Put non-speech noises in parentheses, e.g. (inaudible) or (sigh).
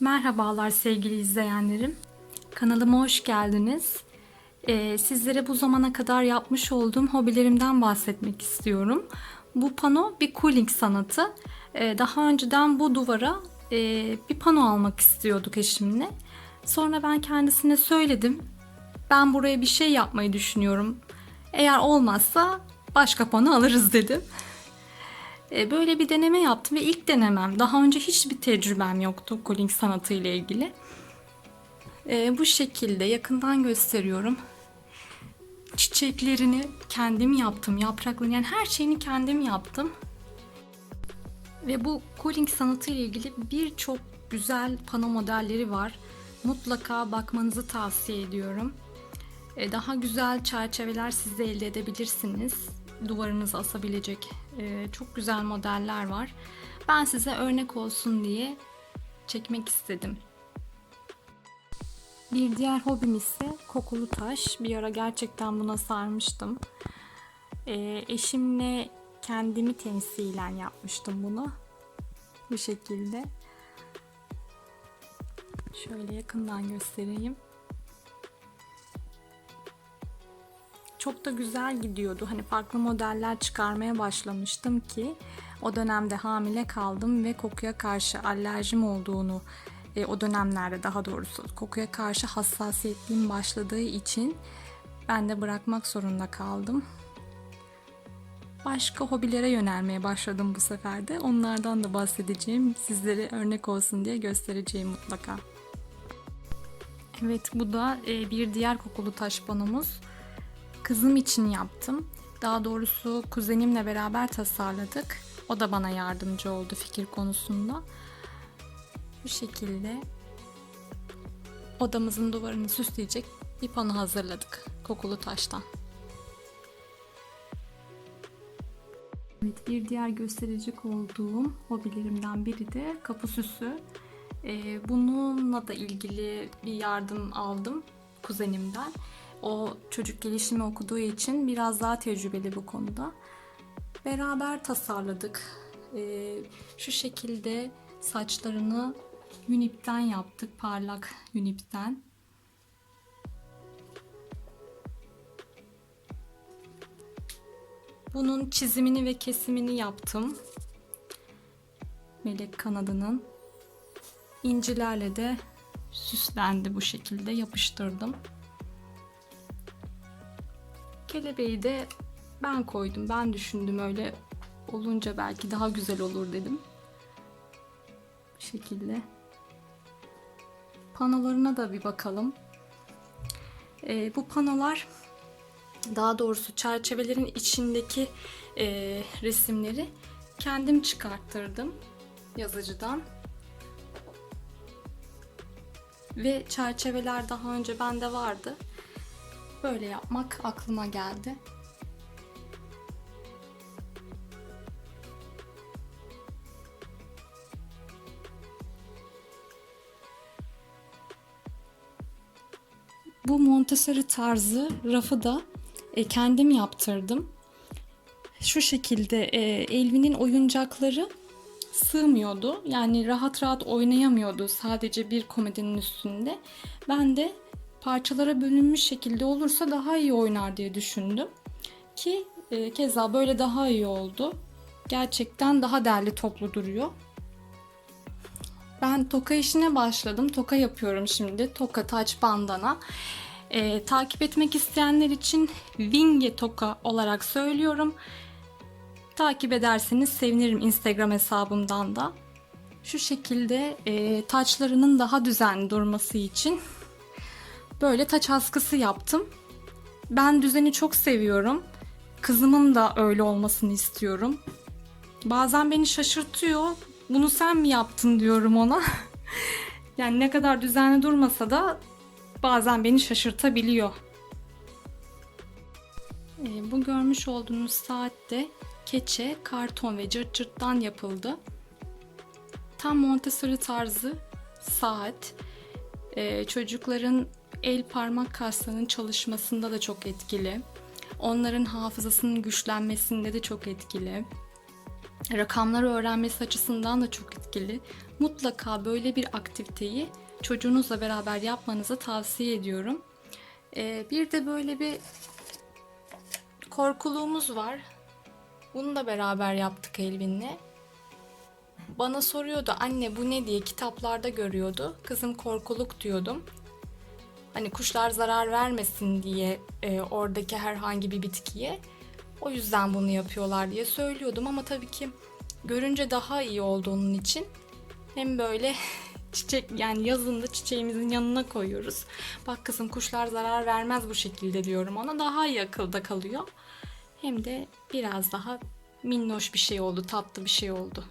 Merhabalar sevgili izleyenlerim. Kanalıma hoş geldiniz. Ee, sizlere bu zamana kadar yapmış olduğum hobilerimden bahsetmek istiyorum. Bu pano bir cooling sanatı. Ee, daha önceden bu duvara e, bir pano almak istiyorduk eşimle. Sonra ben kendisine söyledim. Ben buraya bir şey yapmayı düşünüyorum. Eğer olmazsa başka pano alırız dedim. E, Böyle bir deneme yaptım ve ilk denemem. Daha önce hiçbir tecrübem yoktu cooling sanatı ile ilgili. E, bu şekilde yakından gösteriyorum. Çiçeklerini kendim yaptım. Yapraklarını yani her şeyini kendim yaptım. Ve bu cooling sanatı ile ilgili birçok güzel pano modelleri var. Mutlaka bakmanızı tavsiye ediyorum. E, Daha güzel çerçeveler siz de elde edebilirsiniz. Duvarınıza asabilecek e, çok güzel modeller var. Ben size örnek olsun diye çekmek istedim. Bir diğer hobim ise kokulu taş. Bir ara gerçekten buna sarmıştım. E, eşimle kendimi temsilen yapmıştım bunu. Bu şekilde. Şöyle yakından göstereyim. Çok da güzel gidiyordu. Hani farklı modeller çıkarmaya başlamıştım ki o dönemde hamile kaldım ve kokuya karşı alerjim olduğunu e, o dönemlerde daha doğrusu kokuya karşı hassasiyetliğim başladığı için ben de bırakmak zorunda kaldım. Başka hobilere yönelmeye başladım bu sefer de. Onlardan da bahsedeceğim. Sizlere örnek olsun diye göstereceğim mutlaka. Evet bu da e, bir diğer kokulu taş panomuz kızım için yaptım. Daha doğrusu kuzenimle beraber tasarladık. O da bana yardımcı oldu fikir konusunda. Bu şekilde odamızın duvarını süsleyecek bir pano hazırladık kokulu taştan. Evet, bir diğer gösterecek olduğum hobilerimden biri de kapı süsü. Ee, bununla da ilgili bir yardım aldım kuzenimden. O çocuk gelişimi okuduğu için biraz daha tecrübeli bu konuda. Beraber tasarladık. Ee, şu şekilde saçlarını Unip'ten yaptık. Parlak Unip'ten. Bunun çizimini ve kesimini yaptım. Melek kanadının. İncilerle de süslendi bu şekilde yapıştırdım. Kelebeği de ben koydum. Ben düşündüm öyle olunca belki daha güzel olur dedim. Bu şekilde. Panolarına da bir bakalım. Ee, bu panolar daha doğrusu çerçevelerin içindeki e, resimleri kendim çıkarttırdım yazıcıdan. Ve çerçeveler daha önce bende vardı. Böyle yapmak aklıma geldi. Bu Montessori tarzı rafı da e, kendim yaptırdım. Şu şekilde e, Elvin'in oyuncakları sığmıyordu. Yani rahat rahat oynayamıyordu sadece bir komedinin üstünde. Ben de parçalara bölünmüş şekilde olursa daha iyi oynar diye düşündüm. Ki e, keza böyle daha iyi oldu. Gerçekten daha derli toplu duruyor. Ben toka işine başladım. Toka yapıyorum şimdi. Toka taç bandana. E, takip etmek isteyenler için Winge Toka olarak söylüyorum. Takip ederseniz sevinirim Instagram hesabımdan da. Şu şekilde e, taçlarının daha düzenli durması için böyle taç askısı yaptım. Ben düzeni çok seviyorum. Kızımın da öyle olmasını istiyorum. Bazen beni şaşırtıyor. Bunu sen mi yaptın diyorum ona. (laughs) yani ne kadar düzenli durmasa da bazen beni şaşırtabiliyor. E, bu görmüş olduğunuz saatte keçe, karton ve cırt cırttan yapıldı. Tam Montessori tarzı saat. E, çocukların el parmak kaslarının çalışmasında da çok etkili. Onların hafızasının güçlenmesinde de çok etkili. rakamları öğrenmesi açısından da çok etkili. Mutlaka böyle bir aktiviteyi çocuğunuzla beraber yapmanızı tavsiye ediyorum. Ee, bir de böyle bir korkuluğumuz var. Bunu da beraber yaptık Elvin'le. Bana soruyordu anne bu ne diye kitaplarda görüyordu. Kızım korkuluk diyordum. Hani kuşlar zarar vermesin diye e, oradaki herhangi bir bitkiye. O yüzden bunu yapıyorlar diye söylüyordum ama tabii ki görünce daha iyi oldu onun için. Hem böyle (laughs) çiçek yani yazında çiçeğimizin yanına koyuyoruz. Bak kızım kuşlar zarar vermez bu şekilde diyorum ona. Daha iyi akılda kalıyor. Hem de biraz daha minnoş bir şey oldu, tatlı bir şey oldu.